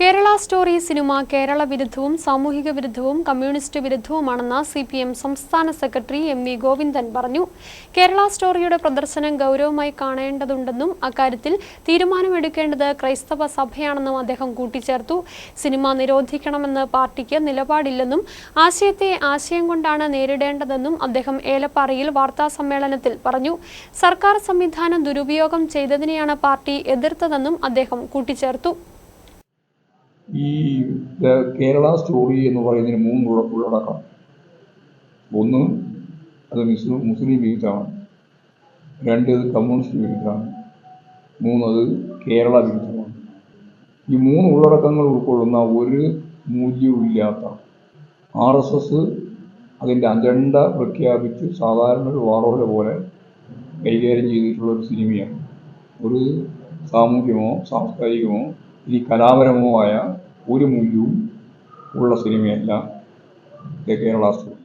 Kerala story cinema Kerala വിരുദ്ധവും സാമൂഹിക വിരുദ്ധവും കമ്മ്യൂണിസ്റ്റ് വിരുദ്ധവുമാണെന്ന് സി പി എം സംസ്ഥാന സെക്രട്ടറി എം വി ഗോവിന്ദൻ പറഞ്ഞു. കേരള സ്റ്റോറിയുടെ പ്രദർശനം ഗൗരവമായി കാണേണ്ടതുണ്ടെന്നും അക്കാര്യത്തിൽ തീരുമാനമെടുക്കേണ്ടത് ക്രൈസ്തവ സഭയാണെന്നും അദ്ദേഹം കൂട്ടിച്ചേർത്തു. സിനിമ നിരോധിക്കണമെന്ന് പാർട്ടിക്ക് നിലപാടില്ലെന്നും ആശയത്തെ ആശയം കൊണ്ടാണ് നേരിടേണ്ടതെന്നും അദ്ദേഹം ഏലപ്പാറയിൽ വാർത്താ സമ്മേളനത്തിൽ പറഞ്ഞു. സർക്കാർ സംവിധാനം ദുരുപയോഗം ചെയ്തതിനെയാണ് പാർട്ടി എതിർത്തതെന്നും അദ്ദേഹം കൂട്ടിച്ചേർത്തു. ഈ കേരള സ്റ്റോറി എന്ന് പറയുന്നതിന് മൂന്ന് ഉള്ള- ഉള്ളടക്കം. ഒന്ന് അത് മുസ്ലിം മുസ്ലിം വിരുദ്ധമാണ് രണ്ട് കമ്മ്യൂണിസ്റ്റ് വിരുദ്ധമാണ് മൂന്നത് കേരള വിരുദ്ധമാണ് ഈ മൂന്ന് ഉള്ളടക്കങ്ങൾ ഉൾക്കൊള്ളുന്ന ഒരു മൂല്യവുമില്ലാത്ത ആർ എസ് എസ് അതിന്റെ അജണ്ട പ്രഖ്യാപിച്ച് സാധാരണ ഒരു വാറോല പോലെ കൈകാര്യം ചെയ്തിട്ടുള്ള ഒരു സിനിമയാണ്. ഒരു സാമൂഹ്യമോ സാംസ്കാരികമോ ഇനി കലാപരമോ ആയ ഒരു മൂല്യവും ഉള്ള സിനിമയല്ല ദ കേരള സ്റ്റോറി